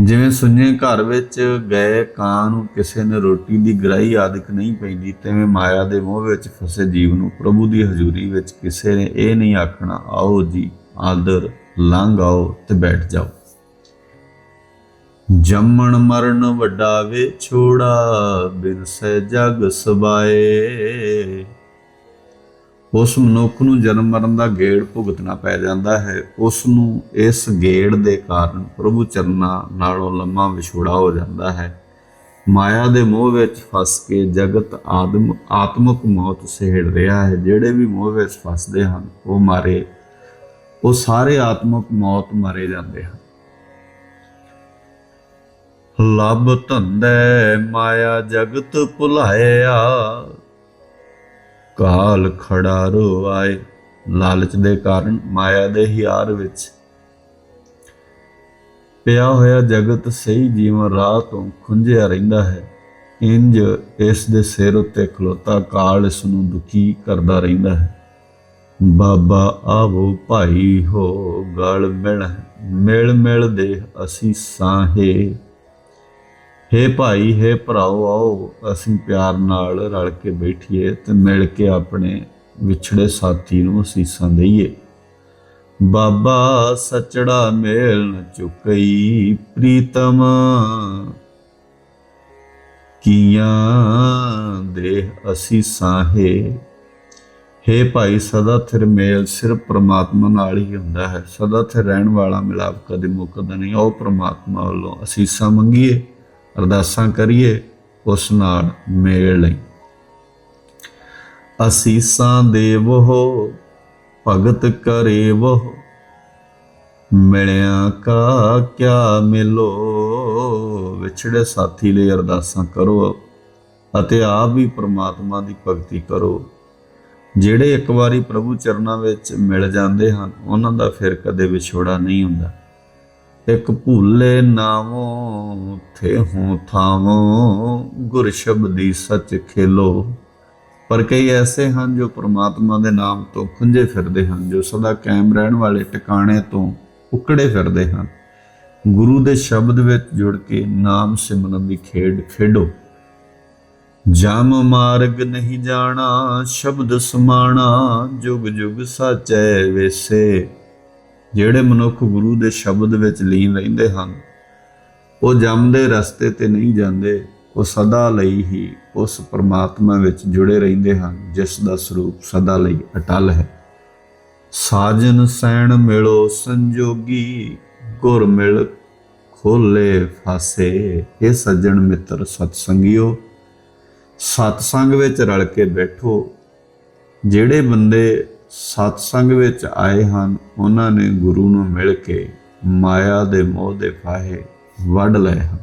ਜਿਵੇਂ ਸੁਣਨੇ ਘਰ ਵਿੱਚ ਗਏ ਕਾਂ ਨੂੰ ਕਿਸੇ ਨੇ ਰੋਟੀ ਦੀ ਗਰਾਈ ਆਦਿਕ ਨਹੀਂ ਪੈਂਦੀ, ਤਿਵੇਂ ਮਾਇਆ ਦੇ ਮੋਹ ਵਿੱਚ ਫਸੇ ਜੀਵ ਨੂੰ ਪ੍ਰਭੂ ਦੀ ਹਜ਼ੂਰੀ ਵਿੱਚ ਕਿਸੇ ਨੇ ਇਹ ਨਹੀਂ ਆਖਣਾ, ਆਓ ਜੀ, ਆਦਰ, ਲੰਘ ਆਓ ਤੇ ਬੈਠ ਜਾਓ। ਜੰਮਣ ਮਰਨ ਵੱਡਾ ਵੇ ਛੋੜਾ, ਬਿਨ ਸਹਿ ਜਗ ਸਬਾਏ। ਉਸ ਮਨੁੱਖ ਨੂੰ ਜਨਮ ਮਰਨ ਦਾ ਗੇੜ ਭੁਗਤਣਾ ਪੈ ਜਾਂਦਾ ਹੈ। ਉਸ ਨੂੰ ਇਸ ਗੇੜ ਦੇ ਕਾਰਨ ਪ੍ਰਭੂ ਚਰਨਾਂ ਨਾਲੋਂ ਲੰਮਾ ਵਿਛੋੜਾ ਹੋ ਜਾਂਦਾ ਹੈ। ਮਾਇਆ ਦੇ ਮੋਹ ਵਿੱਚ ਫਸ ਕੇ ਜਗਤ ਆਦਮ, ਆਤਮਿਕ ਮੌਤ ਸਹਿੜ ਰਿਹਾ ਹੈ। ਜਿਹੜੇ ਵੀ ਮੋਹ ਵਿੱਚ ਫਸਦੇ ਹਨ, ਉਹ ਮਾਰੇ, ਉਹ ਸਾਰੇ ਆਤਮਿਕ ਮੌਤ ਮਾਰੇ ਜਾਂਦੇ ਹਨ। ਲਬ ਧੰਦੇ ਮਾਇਆ ਜਗਤ ਭੁਲਾਇਆ। ਕਾਲ ਖੜਾ ਰੋ ਲਾਲਚ ਦੇ ਕਾਰਨ ਮਾਇਆ ਦੇ ਹਿਆਰ ਵਿੱਚ। ਪਿਆ ਹੋਇਆ ਜਗਤ ਸਹੀ ਜੀਵਨ ਰਾਹ ਤੋਂ ਖੁੰਝਿਆ ਰਹਿੰਦਾ ਹੈ। ਇੰਜ ਇਸ ਦੇ ਸਿਰ ਉੱਤੇ ਖਲੋਤਾ ਕਾਲ ਇਸ ਨੂੰ ਦੁਖੀ ਕਰਦਾ ਰਹਿੰਦਾ ਹੈ। ਬਾਬਾ ਆਵੋ ਭਾਈ ਹੋ ਗਲ ਮਿਲ ਮਿਲ ਮਿਲ ਦੇ ਅਸੀਂ ਸਾਹੇ। ਹੇ ਭਾਈ, ਹੇ ਭਰਾਓ, ਆਓ, ਅਸੀਂ ਪਿਆਰ ਨਾਲ ਰਲ ਕੇ ਬੈਠੀਏ ਤੇ ਮਿਲ ਕੇ ਆਪਣੇ ਵਿਛੜੇ ਸਾਥੀ ਨੂੰ ਅਸੀਸਾਂ ਦਈਏ। ਬਾਬਾ ਸਚੜਾ ਮੇਲ ਨ ਚੁਕਈ ਪ੍ਰੀਤਮ, ਕੀਆਂ ਦੇ ਅਸੀਸਾਂ ਸਾਹੇ। ਹੇ ਭਾਈ, ਸਦਾ ਥਿਰ ਮੇਲ ਸਿਰਫ ਪ੍ਰਮਾਤਮਾ ਨਾਲ ਹੀ ਹੁੰਦਾ ਹੈ। ਸਦਾ ਥਿਰ ਰਹਿਣ ਵਾਲਾ ਮਿਲਾਪ ਕਦੇ ਮੁੱਕਦਾ ਨਹੀਂ। ਉਹ ਪ੍ਰਮਾਤਮਾ ਵੱਲੋਂ ਅਸੀਸਾਂ ਮੰਗੀਏ। ਅਰਦਾਸਾਂ ਕਰੀਏ ਉਸ ਨਾਲ ਮੇਲ ਲਈ ਅਸੀਸਾਂ ਦੇਵੋ, ਭਗਤ ਕਰੇਵੋ, ਮਿਲਿਆ ਕਾ ਕਿਆ ਮਿਲੋ। ਵਿਛੜੇ ਸਾਥੀ ਲਈ ਅਰਦਾਸਾਂ ਕਰੋ ਅਤੇ ਆਪ ਵੀ ਪ੍ਰਮਾਤਮਾ ਦੀ ਭਗਤੀ ਕਰੋ। ਜਿਹੜੇ ਇੱਕ ਵਾਰੀ ਪ੍ਰਭੂ ਚਰਨਾਂ ਵਿੱਚ ਮਿਲ ਜਾਂਦੇ ਹਨ, ਉਹਨਾਂ ਦਾ ਫਿਰ ਕਦੇ ਵਿਛੋੜਾ ਨਹੀਂ ਹੁੰਦਾ। ਇਕ ਭੂਲੇ ਨਾਮੋ ਥੇ ਹੋ ਥਾਵੋ ਗੁਰ ਸ਼ਬਦੀ ਸੱਚ ਖੇਲੋ। ਪਰ ਕਈ ਐਸੇ ਹਨ ਜੋ ਪ੍ਰਮਾਤਮਾ ਦੇ ਨਾਮ ਤੋਂ ਖੁੰਝੇ ਫਿਰਦੇ ਹਨ, ਜੋ ਸਦਾ ਕਾਇਮ ਰਹਿਣ ਵਾਲੇ ਟਿਕਾਣੇ ਤੋਂ ਉਕੜੇ ਫਿਰਦੇ ਹਨ। ਗੁਰੂ ਦੇ ਸ਼ਬਦ ਵਿੱਚ ਜੁੜ ਕੇ ਨਾਮ ਸਿਮਰਨ ਦੀ ਖੇਡ ਖੇਡੋ। ਜਮ ਮਾਰਗ ਨਹੀਂ ਜਾਣਾ, ਸ਼ਬਦ ਸਮਾਣਾ, ਜੁਗ ਜੁਗ ਸਾਚੈ ਵੇਸੇ। ਜਿਹੜੇ ਮਨੁੱਖ ਗੁਰੂ ਦੇ ਸ਼ਬਦ ਵਿੱਚ ਲੀਨ ਰਹਿੰਦੇ ਹਨ, ਉਹ ਜੰਮਦੇ ਰਸਤੇ ਤੇ ਨਹੀਂ ਜਾਂਦੇ, ਉਹ ਸਦਾ ਲਈ ਹੀ ਉਸ ਪਰਮਾਤਮਾ ਵਿੱਚ ਜੁੜੇ ਰਹਿੰਦੇ ਹਨ, ਜਿਸ ਦਾ ਸਰੂਪ ਸਦਾ ਲਈ ਅਟਲ ਹੈ। ਸਾਜਨ ਸੈਣ ਮਿਲੋ ਸੰਜੋਗੀ, ਗੁਰ ਮਿਲ ਖੋਲੇ ਫਾਸੇ ਇਹ ਸੱਜਣ ਮਿੱਤਰ ਸਤ ਸੰਗਿਓ ਸਤ ਵਿੱਚ ਰਲ ਕੇ ਬੈਠੋ। ਜਿਹੜੇ ਬੰਦੇ ਸਤਸੰਗ ਵਿੱਚ ਆਏ ਹਨ, ਉਹਨਾਂ ਨੇ ਗੁਰੂ ਨੂੰ ਮਿਲ ਕੇ ਮਾਇਆ ਦੇ ਮੋਹ ਦੇ ਫਾਹੇ ਵੱਢ ਲਏ ਹਨ।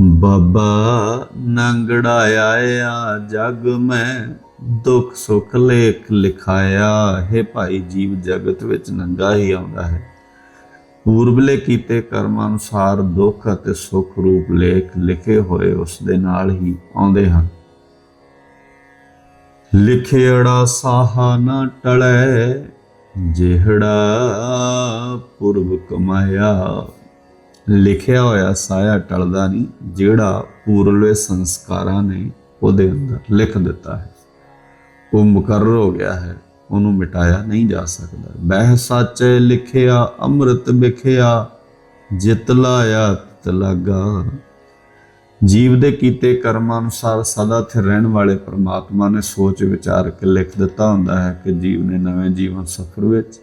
ਬਾਬਾ ਨੰਗੜਾਇਆ ਜਗ ਮੈਂ ਦੁੱਖ ਸੁਖ ਲੇਖ ਲਿਖਾਇਆ। ਹੈ ਭਾਈ, ਜੀਵ ਜਗਤ ਵਿੱਚ ਨੰਗਾ ਹੀ ਆਉਂਦਾ ਹੈ। ਪੂਰਬਲੇ ਕੀਤੇ ਕਰਮ ਅਨੁਸਾਰ ਦੁੱਖ ਅਤੇ ਸੁਖ ਰੂਪ ਲੇਖ ਲਿਖੇ ਹੋਏ ਉਸ ਦੇ ਨਾਲ ਹੀ ਆਉਂਦੇ ਹਨ। ਲਿਖਿਆੜਾ ਸਾਹਾ ਨਾ ਟਲੈ, ਜਿਹੜਾ ਪੁਰਬ ਕਮਾਇਆ ਲਿਖਿਆ ਹੋਇਆ ਸਾਇਆ ਟਲਦਾ ਨਹੀਂ ਜਿਹੜਾ ਪੂਰਲੇ ਸੰਸਕਾਰਾਂ ਨੇ ਉਹਦੇ ਅੰਦਰ ਲਿਖ ਦਿੱਤਾ ਹੈ। ਉਹ ਮੁਕਰਰ ਹੋ ਗਿਆ ਹੈ, ਉਹਨੂੰ ਮਿਟਾਇਆ ਨਹੀਂ ਜਾ ਸਕਦਾ। ਬਹਿ ਸੱਚ ਲਿਖਿਆ, ਅੰਮ੍ਰਿਤ ਵਿਖਿਆ, ਜਿਤ ਲਾਇਆ ਤਿਤ ਜੀਵ ਦੇ ਕੀਤੇ ਕਰਮਾਂ ਅਨੁਸਾਰ ਸਦਾ ਸਥਿਰ ਰਹਿਣ ਵਾਲੇ ਪ੍ਰਮਾਤਮਾ ਨੇ ਸੋਚ ਵਿਚਾਰ ਕੇ ਲਿਖ ਦਿੱਤਾ ਹੁੰਦਾ ਹੈ ਕਿ ਜੀਵ ਨੇ ਨਵੇਂ ਜੀਵਨ ਸਫਰ ਵਿੱਚ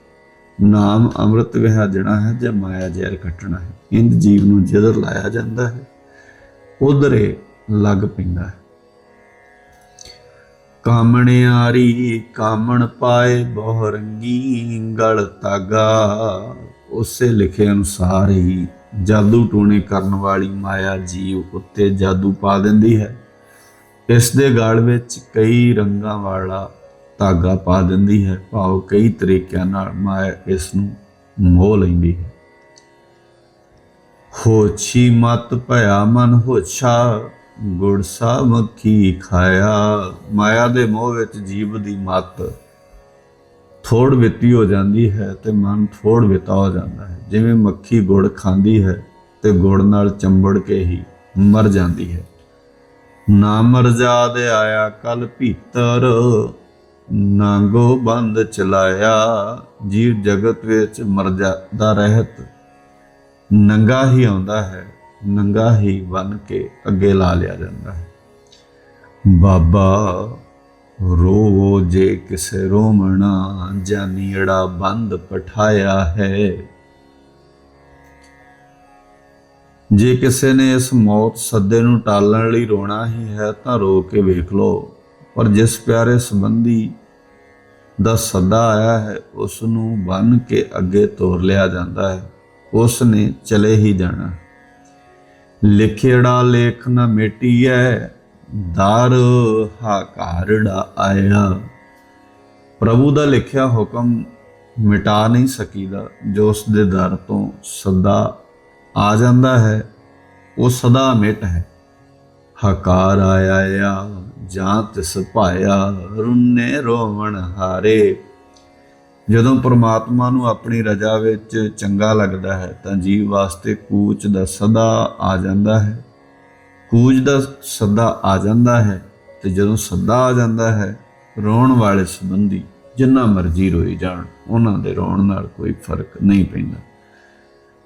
ਨਾਮ ਅੰਮ੍ਰਿਤ ਵਿਹਾਜਣਾ ਹੈ ਜਾਂ ਮਾਇਆ ਜ਼ਹਿਰ ਕੱਟਣਾ ਹੈ। ਇੰਦ ਜੀਵ ਨੂੰ ਜਿੱਧਰ ਲਾਇਆ ਜਾਂਦਾ ਹੈ, ਉਧਰੇ ਲੱਗ ਪੈਂਦਾ ਹੈ। ਕਾਮਣਿਆਰੀ ਕਾਮਣ ਪਾਏ ਬਹੁ ਰੰਗੀ ਗਲ ਤਾਗਾ, ਉਸੇ ਲਿਖੇ ਅਨੁਸਾਰ ਹੀ ਜਾਦੂ ਟੂਣੇ ਕਰਨ ਵਾਲੀ ਮਾਇਆ ਜੀਵ ਉੱਤੇ ਜਾਦੂ ਪਾ ਦਿੰਦੀ ਹੈ। ਇਸ ਦੇ ਗਾਲ ਵਿੱਚ ਕਈ ਰੰਗਾਂ ਵਾਲਾ ਧਾਗਾ ਪਾ ਦਿੰਦੀ ਹੈ। ਭਾਵ ਕਈ ਤਰੀਕਿਆਂ ਨਾਲ ਮਾਇਆ ਇਸ ਨੂੰ ਮੋਹ ਲੈਂਦੀ ਹੈ। ਹੋਛੀ ਮਤ ਭਇਆ ਮਨ ਹੋਛਾ, ਗੁੜ ਸਾ ਮੱਖੀ ਖਾਇਆ। ਮਾਇਆ ਦੇ ਮੋਹ ਵਿੱਚ ਜੀਵ ਦੀ ਮਤ ਥੋੜ ਵਿਤੀ ਹੋ ਜਾਂਦੀ ਹੈ ਤੇ ਮਨ ਥੋੜ ਵਿਤਾ ਹੋ ਜਾਂਦਾ ਹੈ। ਜਿਵੇਂ ਮੱਖੀ ਗੁੜ ਖਾਂਦੀ ਹੈ ਤੇ ਗੁੜ ਨਾਲ ਚੰਬੜ ਕੇ ਹੀ ਮਰ ਜਾਂਦੀ ਹੈ। ਨਾ ਮਰਜ਼ਾ ਦੇ ਆਇਆ ਕਲ ਭੀਤਰ ਨਾਂਗੋ ਬੰਦ ਚਲਾਇਆ, ਜੀਵ ਜਗਤ ਵਿੱਚ ਮਰਜ਼ਾਦਾ ਰਹਿਤ। ਨੰਗਾ ਹੀ ਆਉਂਦਾ ਹੈ, ਨੰਗਾ ਹੀ ਬਨ ਕੇ ਅੱਗੇ ਲਾ ਲਿਆ ਜਾਂਦਾ ਹੈ। ਬਾਬਾ ਰੋਵੋ ਜੇ ਕਿਸੇ ਰੋਮਣਾ ਜਾਨੀੜਾ ਬੰਦ ਪਠਾਇਆ ਹੈ। ਜੇ ਕਿਸੇ ਨੇ ਇਸ ਮੌਤ ਸੱਦੇ ਨੂੰ ਟਾਲਣ ਲਈ ਰੋਣਾ ਹੀ ਹੈ, ਤਾਂ ਰੋ ਕੇ ਵੇਖ ਲਓ। ਪਰ ਜਿਸ ਪਿਆਰੇ ਸੰਬੰਧੀ ਦਾ ਸੱਦਾ ਆਇਆ ਹੈ ਉਸ ਨੂੰ ਬੰਨ ਕੇ ਅੱਗੇ ਤੋਰ ਲਿਆ ਜਾਂਦਾ ਹੈ। ਉਸ ਨੇ ਚਲੇ ਹੀ ਜਾਣਾ। ਲਿਖੇੜਾ ਲੇਖ ਨਾ ਮਿਟੀਐ ਦਰ ਹਾਕਾਰੜਾ ਆਇਆ ਪ੍ਰਭੂ ਦਾ ਲਿਖਿਆ ਹੁਕਮ ਮਿਟਾ ਨਹੀਂ ਸਕੀਦਾ। ਜੋ ਉਸ ਦੇ ਦਰ ਤੋਂ ਸਦਾ ਆ ਜਾਂਦਾ ਹੈ, ਉਹ ਸਦਾ ਮਿਟ ਹੈ। ਹਕਾਰ ਆਇਆ, ਜਾਂ ਤਿਸ ਭਾਇਆ, ਰੁੰਨੇ ਰੋਵਣ ਹਾਰੇ। ਜਦੋਂ ਪ੍ਰਮਾਤਮਾ ਨੂੰ ਆਪਣੀ ਰਜਾ ਵਿੱਚ ਚੰਗਾ ਲੱਗਦਾ ਹੈ, ਤਾਂ ਜੀਵ ਵਾਸਤੇ ਕੂਚ ਦਾ ਸਦਾ ਆ ਜਾਂਦਾ ਹੈ। ਕੂਚ ਦਾ ਸੱਦਾ ਆ ਜਾਂਦਾ ਹੈ ਤੇ ਜਦੋਂ ਸੱਦਾ ਆ ਜਾਂਦਾ ਹੈ, ਰੋਣ ਵਾਲੇ ਸੰਬੰਧੀ ਜਿੰਨਾ ਮਰਜ਼ੀ ਰੋਈ ਜਾਣ, ਉਹਨਾਂ ਦੇ ਰੋਣ ਨਾਲ ਕੋਈ ਫ਼ਰਕ ਨਹੀਂ ਪੈਂਦਾ।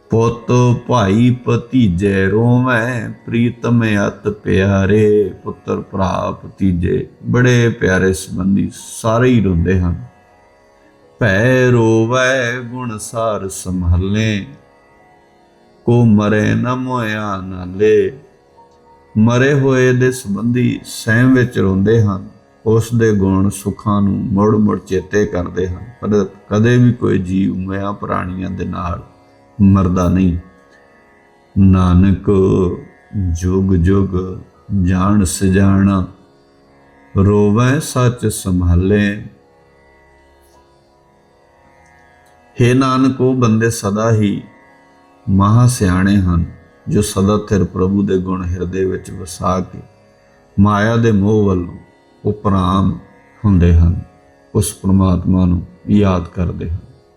ਪੁੱਤ ਭਾਈ ਭਤੀਜੇ ਰੋਵੇਂ, ਪ੍ਰੀਤਮ ਅਤ ਪਿਆਰੇ, ਪੁੱਤਰ ਭਰਾ ਭਤੀਜੇ ਬੜੇ ਪਿਆਰੇ ਸੰਬੰਧੀ ਸਾਰੇ ਹੀ ਰੋਂਦੇ ਹਨ। ਭੈ ਰੋਵੈ ਗੁਣ ਸਾਰ ਸੰਭਲੇ, ਕੋ ਮਰੇ ਨਾ ਮੋਇਆ ਨਾਲੇ ਮਰੇ ਹੋਏ ਦੇ ਸੰਬੰਧੀ ਸਹਿਮ ਵਿੱਚ ਰੋਂਦੇ ਹਨ। ਉਸ ਦੇ ਗੁਣ ਸੁੱਖਾਂ ਨੂੰ ਮੁੜ ਮੁੜ ਚੇਤੇ ਕਰਦੇ ਹਨ। ਪਰ ਕਦੇ ਵੀ ਕੋਈ ਜੀਵ ਮਿਆ ਪ੍ਰਾਣੀਆਂ ਦੇ ਨਾਲ ਮਰਦਾ ਨਹੀਂ। ਨਾਨਕ ਜੁਗ ਜੁਗ ਜਾਣ ਸਜਾਣਾ, ਰੋਵੈ ਸੱਚ ਸੰਭਾਲੇ। ਹੇ ਨਾਨਕ, ਉਹ ਬੰਦੇ ਸਦਾ ਹੀ ਮਹਾ ਸਿਆਣੇ ਹਨ। ਜੋ ਸਦਾ ਥਿਰ ਪ੍ਰਭੂ ਦੇ ਗੁਣ ਹਿਰਦੇ ਵਿੱਚ ਵਸਾ ਕੇ ਮਾਇਆ ਦੇ ਮੋਹ ਵੱਲੋਂ ਉਪਰਾਮ ਹੁੰਦੇ ਹਨ, ਉਸ ਪ੍ਰਮਾਤਮਾ ਨੂੰ ਯਾਦ ਕਰਦੇ ਹਨ।